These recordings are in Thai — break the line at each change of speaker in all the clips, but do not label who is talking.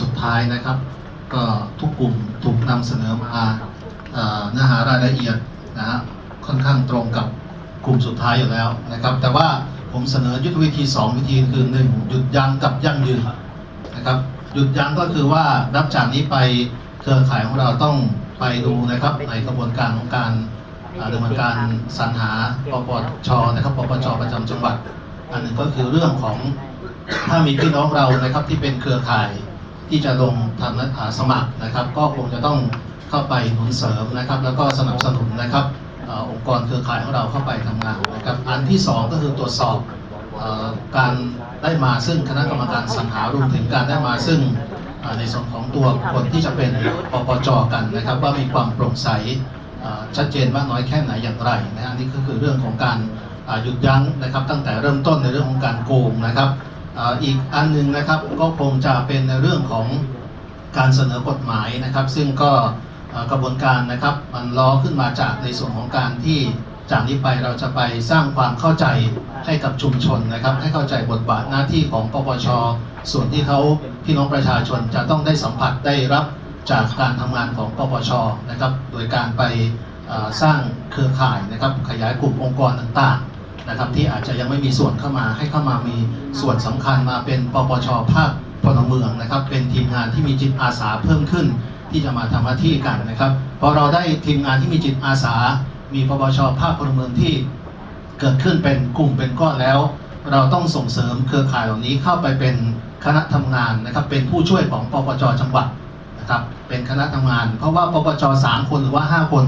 สุดท้ายนะครับ ก็ทุกกลุ่มถูกนำเสนอมาเนื้อหารายละเอียดนะฮะค่อนข้างตรงกับกลุ่มสุดท้ายอยู่แล้วนะครับ แต่ว่าผมเสนอยุทธวิธี 2 วิธีคือหนึ่งหยุดยั้งกับยั่งยืนนะครับหยุดยั้งก็คือว่านับจากนี้ไปเครือข่ายของเราต้องไปดูนะครับในกระบวนการของการดำเนินการสรรหาปปชนะครับปปชประจำจังหวัด อันหนึ่งก็คือเรื่องของถ้ามีพี่น้องเรานะครับที่เป็นเครือข่าย ที่จะลงทำนัดสมัครนะครับ ก็คงจะต้องเข้าไปหนุนเสริมนะครับ แล้วก็สนับสนุนนะครับอองค์กรเครือข่ายของเราเข้าไปทำงานนะครับ อันที่สองก็คือตรวจสอบอการได้มาซึ่งคณะกรรมการสรรหารวมถึงการได้มาซึ่งในส่วนของตัวคนที่จะเป็นปปจกันนะครับ ว่ามีความโปร่งใสชัดเจนมากน้อยแค่ไหนอย่างไรนะฮะนี่ก็คือเรื่องของการหยุดยั้งนะครับ ตั้งแต่เริ่มต้นในเรื่องของการโกงนะครับ อีกอันหนึ่งนะครับก็คงจะเป็นในเรื่องของการเสนอกฎหมายนะครับ ซึ่งก็กระบวนการนะครับมันล้อขึ้นมาจากในส่วนของการที่จากนี้ไปเราจะไปสร้างความเข้าใจให้กับชุมชนนะครับ ให้เข้าใจบทบาทหน้าที่ของปปช ส่วนที่เขาพี่น้องประชาชนจะต้องได้สัมผัสได้รับจากการทำงานของปปชนะครับ โดยการไปสร้างเครือข่ายนะครับ ขยายกลุ่มองค์กรต่างๆ นะครับที่อาจจะยังไม่มีส่วนเข้ามาให้เข้ามามีส่วนสำคัญมาเป็นปปชภาคพลเมืองนะครับ เป็นทีมงานที่มีจิตอาสาเพิ่มขึ้น ที่จะมาทำหน้าที่กันนะครับพอเราได้ทีมงานที่มีจิตอาสา มีปปชภาคพลเมืองที่เกิดขึ้นเป็นกลุ่มเป็นก้อนแล้ว เราต้องส่งเสริมเครือข่ายเหล่านี้เข้าไปเป็นคณะทำงานนะครับ เป็นผู้ช่วยของปปจจังหวัดนะครับเป็นคณะทำงาน เพราะว่าปปจสามคนหรือว่าห้าคน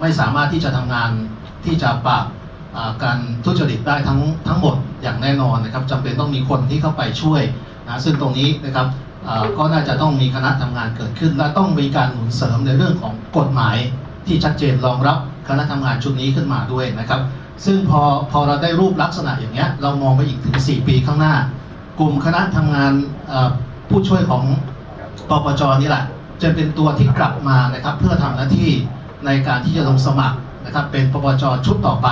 ไม่สามารถที่จะทำงานที่จะปราบ การทุจริตได้ทั้งทั้งหมดอย่างแน่นอนนะครับจำเป็นต้องมีคนที่เข้าไปช่วยนะซึ่งตรงนี้นะครับก็น่าจะต้องมีคณะทำงานเกิดขึ้น และต้องมีการหนุนเสริมในเรื่องของกฎหมายที่ชัดเจนรองรับคณะทำงานชุดนี้ขึ้นมาด้วยนะครับ ซึ่งพอพอเราได้รูปลักษณะอย่างเงี้ยเรามองไปอีกถึง 4 ปีข้างหน้า กลุ่มคณะทำงานผู้ช่วยของปปจนี่แหละจะเป็นตัวที่กลับมานะครับเพื่อทำหน้าที่ในการที่จะลงสมัครนะครับเป็นปปจชุดต่อไป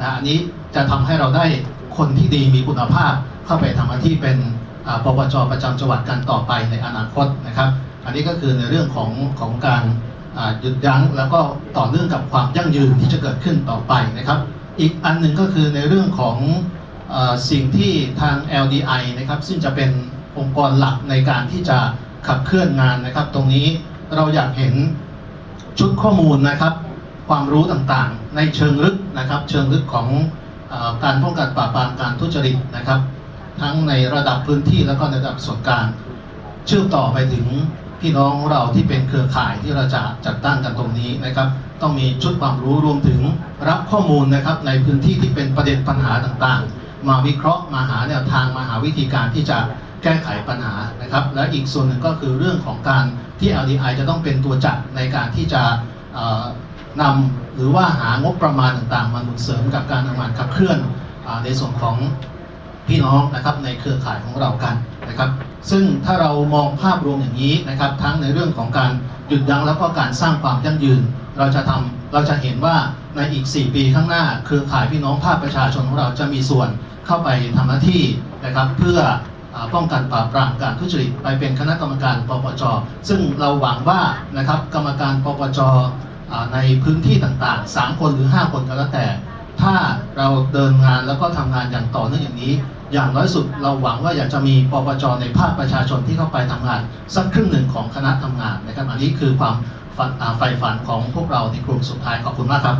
นะอันนี้จะทำให้เราได้คนที่ดีมีคุณภาพ เข้าไปทำหน้าที่เป็นปปจประจำจังหวัดกันต่อไปในอนาคตนะครับ อันนี้ก็คือในเรื่องของของการหยุดยั้งแล้วก็ต่อเนื่องกับความยั่งยืนที่จะเกิดขึ้นต่อไปนะครับ อีกอันหนึ่งก็คือในเรื่องของอสิ่งที่ทาง LDI นะครับซึ่งจะเป็นองค์กรหลักในการที่จะขับเคลื่อนงานนะครับ ตรงนี้เราอยากเห็นชุดข้อมูลนะครับ ความรู้ต่างๆ ในเชิงลึกนะครับ เชิงลึกของอการป้องกันปราบปรามการทุจริตนะครับ ทั้งในระดับพื้นที่แล้วก็ในระดับส่วนกลางเชื่อมต่อไปถึงพี่น้องเราที่เป็นเครือข่ายที่เราจะจัดตั้งกันตรงนี้นะครับ ต้องมีชุดความรู้รวมถึงรับข้อมูลนะครับ ในพื้นที่ที่เป็นประเด็นปัญหาต่างๆ มาวิเคราะห์มาหาแนวทางมาหาวิธีการที่จะแก้ไขปัญหานะครับ และอีกส่วนหนึ่งก็คือเรื่องของการที่ LDI จะต้องเป็นตัวจัดในการที่จะ นำหรือว่าหางบประมาณต่างๆ มาหนุนเสริมกับการทำงานขับเคลื่อนในส่วนของพี่น้องนะครับในเครือข่ายของเรากันนะครับ ซึ่งถ้าเรามองภาพรวมอย่างนี้นะครับทั้งในเรื่องของการหยุดยั้งแล้วก็การสร้างความยั่งยืน เราจะทำเราจะเห็นว่าในอีก 4 ปีข้างหน้า เครือข่ายพี่น้องภาคประชาชนของเราจะมีส่วนเข้าไปทำหน้าที่นะครับเพื่อป้องกันปราบปรามการทุจริตไปเป็นคณะกรรมการปปจซึ่งเราหวังว่านะครับกรรมการปปจอ่า ในพื้นที่ต่างๆ 3 คนหรือ 5 คนก็แล้วแต่ ถ้าเราเดินงานแล้วก็ทำงานอย่างต่อเนื่องอย่างนี้ อย่างน้อยสุดเราหวังว่าอยากจะมีปปจในภาคประชาชนที่เข้าไปทำงาน สักครึ่งหนึ่งของคณะทำงานนะครับอันนี้คือความฝันอ่าใฝ่ฝันของพวกเราในกลุ่มสุดท้ายขอบคุณมากครับ